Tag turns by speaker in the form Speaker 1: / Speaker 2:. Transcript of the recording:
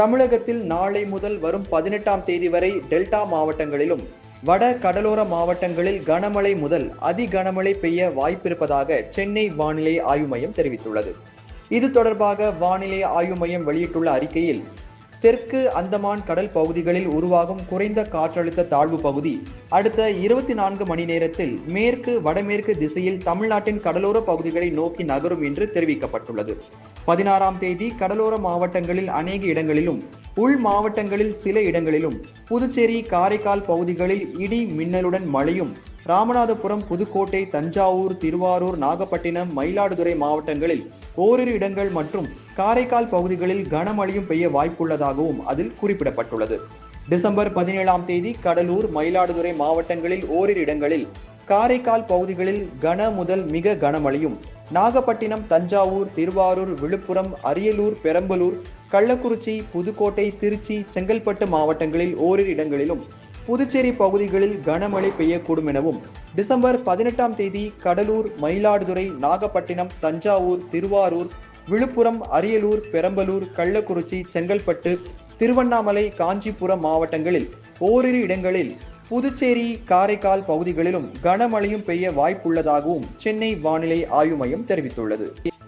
Speaker 1: தமிழகத்தில் நாளை முதல் வரும் பதினெட்டாம் தேதி வரை டெல்டா மாவட்டங்களிலும் வட கடலோர மாவட்டங்களில் கனமழை முதல் அதி கனமழை பெய்ய வாய்ப்பிருப்பதாக சென்னை வானிலை ஆய்வு மையம் தெரிவித்துள்ளது இது தொடர்பாக வானிலை ஆய்வு மையம் வெளியிட்டுள்ள அறிக்கையில் தெற்கு அந்தமான் கடல் பகுதிகளில் உருவாகும் குறைந்த காற்றழுத்த தாழ்வு பகுதி அடுத்த இருபத்தி நான்கு மணி நேரத்தில் மேற்கு வடமேற்கு திசையில் தமிழ்நாட்டின் கடலோர பகுதிகளை நோக்கி நகரும் என்று தெரிவிக்கப்பட்டுள்ளது பதினாறாம் தேதி கடலோர மாவட்டங்களில் அநேக இடங்களிலும் உள் மாவட்டங்களில் சில இடங்களிலும் புதுச்சேரி காரைக்கால் பகுதிகளில் இடி மின்னலுடன் மழையும் ராமநாதபுரம் புதுக்கோட்டை தஞ்சாவூர் திருவாரூர் நாகப்பட்டினம் மயிலாடுதுறை மாவட்டங்களில் ஓரிரு இடங்கள் மற்றும் காரைக்கால் பகுதிகளில் கனமழையும் பெய்ய வாய்ப்புள்ளதாகவும் அதில் குறிப்பிடப்பட்டுள்ளது டிசம்பர் பதினேழாம் தேதி கடலூர் மயிலாடுதுறை மாவட்டங்களில் ஓரிரு இடங்களில் காரைக்கால் பகுதிகளில் கன முதல் மிக கனமழையும் நாகப்பட்டினம் தஞ்சாவூர் திருவாரூர் விழுப்புரம் அரியலூர் பெரம்பலூர் கள்ளக்குறிச்சி புதுக்கோட்டை திருச்சி செங்கல்பட்டு மாவட்டங்களில் ஓரிரு இடங்களிலும் புதுச்சேரி பகுதிகளில் கனமழை பெய்யக்கூடும் எனவும் டிசம்பர் பதினெட்டாம் தேதி கடலூர் மயிலாடுதுறை நாகப்பட்டினம் தஞ்சாவூர் திருவாரூர் விழுப்புரம் அரியலூர் பெரம்பலூர் கள்ளக்குறிச்சி செங்கல்பட்டு திருவண்ணாமலை காஞ்சிபுரம் மாவட்டங்களில் ஓரிரு இடங்களில் புதுச்சேரி காரைக்கால் பகுதிகளிலும் கனமழையும் பெய்ய வாய்ப்புள்ளதாகவும் சென்னை வானிலை ஆய்வு மையம் தெரிவித்துள்ளது